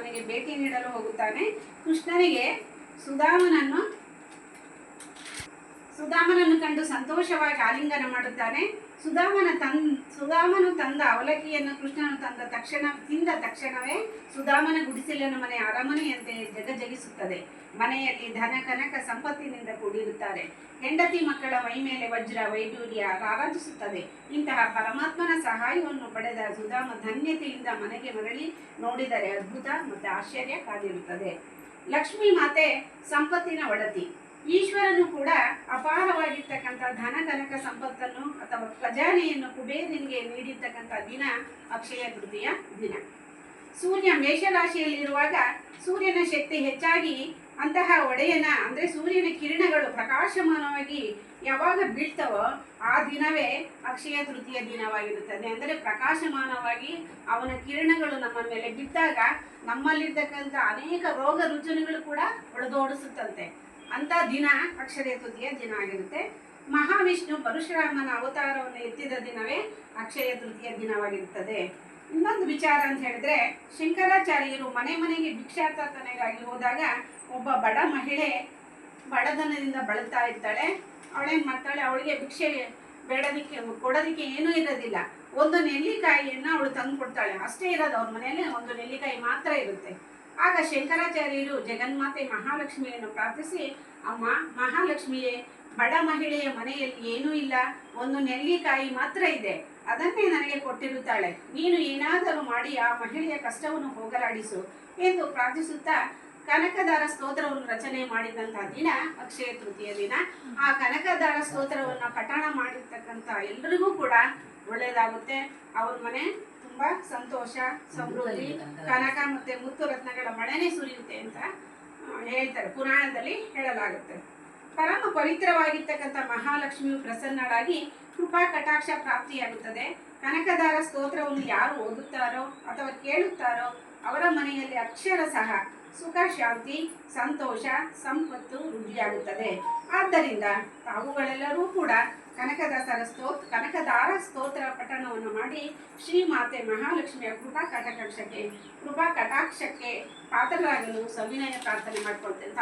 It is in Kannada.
ಮನೆಗೆ ಭೇಟಿ ನೀಡಲು ಹೋಗುತ್ತಾನೆ. ಕೃಷ್ಣನಿಗೆ ಸುಧಾಮನನ್ನು ಸುಧಾಮನನ್ನು ಕಂಡು ಸಂತೋಷವಾಗಿ ಆಲಿಂಗನ ಮಾಡುತ್ತಾನೆ. ಸುಧಾಮನ ತನ್ ಸುಧಾಮನು ತಂದ ಅವಲಕ್ಕಿಯನ್ನು ಕೃಷ್ಣನು ತಂದ ತಕ್ಷಣ, ತಿಂದ ತಕ್ಷಣವೇ ಸುಧಾಮನ ಗುಡಿಸಿಲನ ಮನೆ ಅರಮನೆಯಂತೆ ಜಗಜಗಿಸುತ್ತದೆ. ಮನೆಯಲ್ಲಿ ಧನ, ಕನಕ ಸಂಪತ್ತಿನಿಂದ ಕೂಡಿರುತ್ತಾರೆ. ಹೆಂಡತಿ ಮಕ್ಕಳ ಮೈ ಮೇಲೆ ವಜ್ರ, ವೈಡೂರ್ಯ ರಾರಾಜಿಸುತ್ತದೆ. ಇಂತಹ ಪರಮಾತ್ಮನ ಸಹಾಯವನ್ನು ಪಡೆದ ಸುಧಾಮ ಧನ್ಯತೆಯಿಂದ ಮನೆಗೆ ಮರಳಿ ನೋಡಿದರೆ ಅದ್ಭುತ ಮತ್ತು ಆಶ್ಚರ್ಯ ಕಾದಿರುತ್ತದೆ. ಲಕ್ಷ್ಮೀ ಮಾತೆ ಸಂಪತ್ತಿನ ಒಡತಿ. ಈಶ್ವರನು ಕೂಡ ಅಪಾರವಾಗಿರ್ತಕ್ಕಂಥ ಧನ ಕನಕ ಸಂಪತ್ತನ್ನು ಅಥವಾ ಖಜಾನೆಯನ್ನು ಕುಬೇರನಿಗೆ ನೀಡಿರ್ತಕ್ಕಂಥ ದಿನ, ಅಕ್ಷಯ ತೃತೀಯ ದಿನ. ಸೂರ್ಯ ಮೇಷರಾಶಿಯಲ್ಲಿರುವಾಗ ಸೂರ್ಯನ ಶಕ್ತಿ ಹೆಚ್ಚಾಗಿ ಅಂತಹ ಒಡೆಯನ, ಅಂದರೆ ಸೂರ್ಯನ ಕಿರಣಗಳು ಪ್ರಕಾಶಮಾನವಾಗಿ ಯಾವಾಗ ಬೀಳ್ತವೋ ಆ ದಿನವೇ ಅಕ್ಷಯ ತೃತೀಯ ದಿನವಾಗಿರುತ್ತದೆ. ಅಂದರೆ ಪ್ರಕಾಶಮಾನವಾಗಿ ಅವನ ಕಿರಣಗಳು ನಮ್ಮ ಮೇಲೆ ಬಿದ್ದಾಗ ನಮ್ಮಲ್ಲಿರ್ತಕ್ಕಂಥ ಅನೇಕ ರೋಗ ರುಜಿನಗಳು ಕೂಡ ಒಡೆದೋಡಿಸುತ್ತಂತೆ. ಅಂತ ದಿನ ಅಕ್ಷಯ ತೃತೀಯ ದಿನ ಆಗಿರುತ್ತೆ. ಮಹಾವಿಷ್ಣು ಪರಶುರಾಮನ ಅವತಾರವನ್ನು ಎತ್ತಿದ ದಿನವೇ ಅಕ್ಷಯ ತೃತೀಯ ದಿನವಾಗಿರುತ್ತದೆ ಇನ್ನೊಂದು ವಿಚಾರ ಅಂತ ಹೇಳಿದ್ರೆ, ಶಂಕರಾಚಾರ್ಯರು ಮನೆ ಮನೆಗೆ ಭಿಕ್ಷಾರ್ಥನೆಗಾಗಿ ಹೋದಾಗ ಒಬ್ಬ ಬಡ ಮಹಿಳೆ ಬಡತನದಿಂದ ಬಳಲ್ತಾ ಇರ್ತಾಳೆ. ಅವಳೇನು ಮಾಡ್ತಾಳೆ, ಅವಳಿಗೆ ಭಿಕ್ಷೆ ಬೇಡೋದಕ್ಕೆ ಕೊಡೋದಕ್ಕೆ ಏನೂ ಇರೋದಿಲ್ಲ. ಒಂದು ನೆಲ್ಲಿಕಾಯಿಯನ್ನು ಅವಳು ತಂದು ಕೊಡ್ತಾಳೆ. ಅಷ್ಟೇ ಇರೋದು, ಅವ್ರ ಮನೆಯಲ್ಲಿ ಒಂದು ನೆಲ್ಲಿಕಾಯಿ ಮಾತ್ರ ಇರುತ್ತೆ. ಆಗ ಶಂಕರಾಚಾರ್ಯರು ಜಗನ್ಮಾತೆ ಮಹಾಲಕ್ಷ್ಮಿಯನ್ನು ಪ್ರಾರ್ಥಿಸಿ, ಅಮ್ಮ, ಮಹಾಲಕ್ಷ್ಮಿಯೇ, ಬಡ ಮಹಿಳೆಯ ಮನೆಯಲ್ಲಿ ಏನೂ ಇಲ್ಲ. ಒಂದು ನೆಲ್ಲಿಕಾಯಿ ಮಾತ್ರ ಇದೆ. ಅದನ್ನೇ ನನಗೆ ಕೊಟ್ಟಿರುತ್ತಾಳೆ. ನೀನು ಏನಾದರೂ ಮಾಡಿ ಆ ಮಹಿಳೆಯ ಕಷ್ಟವನ್ನು ಹೋಗಲಾಡಿಸು ಎಂದು ಪ್ರಾರ್ಥಿಸುತ್ತಾ ಕನಕದಾರ ಸ್ತೋತ್ರವನ್ನು ರಚನೆ ಮಾಡಿದಂತಹ ದಿನ, ಅಕ್ಷಯ ತೃತೀಯ ದಿನ. ಆ ಕನಕದಾರ ಸ್ತೋತ್ರವನ್ನು ಪಠಣ ಮಾಡಿರ್ತಕ್ಕಂಥ ಎಲ್ರಿಗೂ ಕೂಡ ಒಳ್ಳೆಯದಾಗುತ್ತೆ. ಅವ್ರ ಮನೆ ತುಂಬಾ ಸಂತೋಷ ಸಮೃದ್ಧಿ ಕನಕ ಮತ್ತೆ ಮುತ್ತು ರತ್ನಗಳ ಮಳೆನೇ ಸುರಿಯುತ್ತೆ ಅಂತ ಹೇಳ್ತಾರೆ. ಪುರಾಣದಲ್ಲಿ ಹೇಳಲಾಗುತ್ತೆ. ಪರಮ ಪವಿತ್ರವಾಗಿರ್ತಕ್ಕಂಥ ಮಹಾಲಕ್ಷ್ಮಿಯು ಪ್ರಸನ್ನಳಾಗಿ ಕೃಪಾ ಕಟಾಕ್ಷ ಪ್ರಾಪ್ತಿಯಾಗುತ್ತದೆ. ಕನಕದಾರ ಸ್ತೋತ್ರವನ್ನು ಯಾರು ಓದುತ್ತಾರೋ ಅಥವಾ ಕೇಳುತ್ತಾರೋ ಅವರ ಮನೆಯಲ್ಲಿ ಅಕ್ಷರ ಸಹ ಸುಖ, ಶಾಂತಿ, ಸಂತೋಷ, ಸಂಪತ್ತು ವೃದ್ಧಿಯಾಗುತ್ತದೆ. ಆದ್ದರಿಂದ ತಾವುಗಳೆಲ್ಲರೂ ಕೂಡ ಕನಕದಾಸರ ಸ್ತೋತ್ರ ಕನಕದಾರ ಸ್ತೋತ್ರ ಪಠಣವನ್ನು ಮಾಡಿ ಶ್ರೀಮಾತೆ ಮಹಾಲಕ್ಷ್ಮಿಯ ಕೃಪಾ ಕಟಾಕ್ಷಕ್ಕೆ ಕೃಪಾ ಕಟಾಕ್ಷಕ್ಕೆ ಪಾತ್ರರಾಗಲು ಸವಿನಯ ಪ್ರಾರ್ಥನೆ ಮಾಡ್ಕೊಳ್ತೇನೆ.